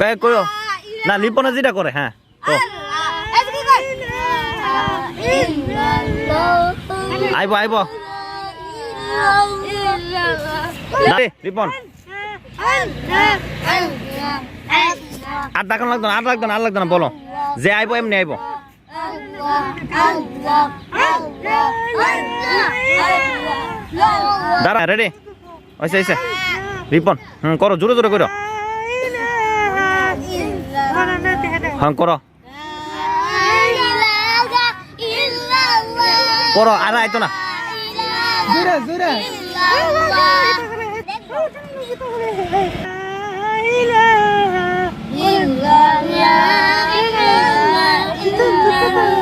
গায়ে করো না লিপনে যেটা করে হ্যাঁ আইব আইব রিপন আর ডাকান লাগতো না আর লাগতো না আর লাগতো না বলো যে আইব এমনি আইব দাঁড়া রেডি ওইসে ওইসে রিপন হুম করো জোরে জোরে করো হ্যাঁ করো। করো আর আইতো না।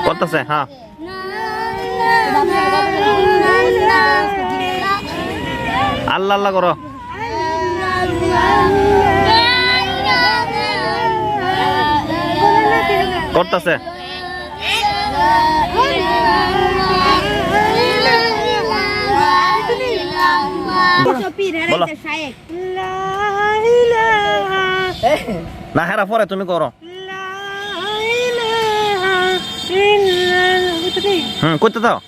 করতেছে হ্যাঁ। আল্লাহ আল্লাহ করো। করতেছে। না হেরা পরে তুমি করো। হুম করতে দাও।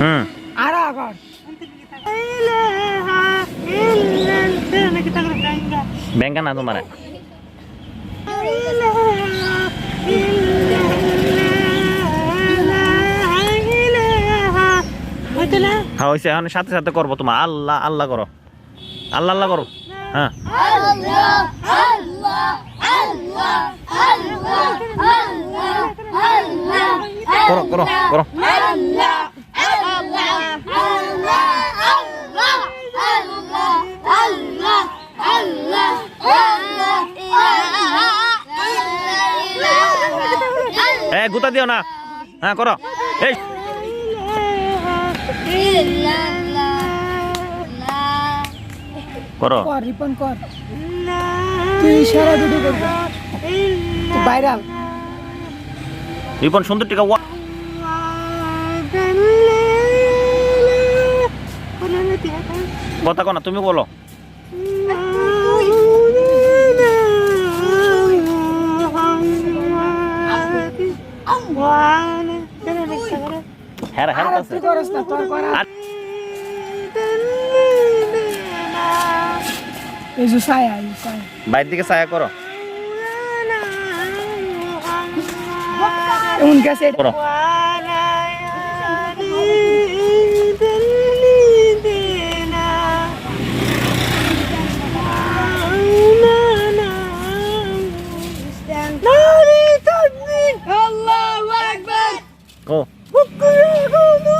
হুম ব্যাংকা না তোমার হ্যাঁ ওইসে এখন সাথে সাথে করব তোমার আল্লাহ আল্লাহ করো আল্লাহ আল্লাহ করো হ্যাঁ করো করো করো। এ গুতা দিও না। হ্যাঁ করো। এই। করো। কর রিপন কর। তুই ইশারা দুটো করবি। ভাইরাল রিপন সুন্দর টিকা কথা কো না তুমি বলো। হ্যাঁ হ্যাঁ তুই করস না তোর করা এই যে ছায়া এই ছায়া। বাইরের দিকে ছায়া করো। এমন গেছে করো।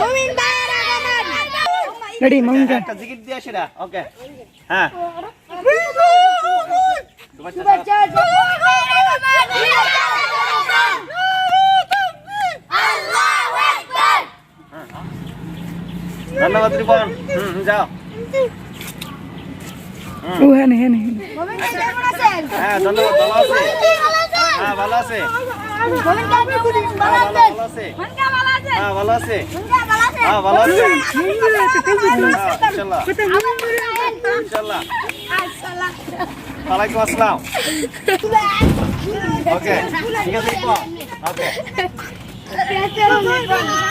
মুমিন আগমন। রেডি মামুনকা একটা জিকির দিয়ে সেটা ওকে। হ্যাঁ। শুভেচ্ছা ধন্যবাদ রিপন। হুম যাও। ও হ্যাঁ হ্যাঁ হ্যাঁ হ্যাঁ ধন্যবাদ ভালো আছে। হ্যাঁ ভালো আছে। হ্যাঁ ভালো ভালো আছে? হ্যাঁ ভালো আছে। হ্যাঁ ভালো আছে। হ্যাঁ, ইনশাল্লাহ। ইনশাল্লাহ। ওয়ালাইকুম আসসালাম। ওকে ঠিক আছে ওকে।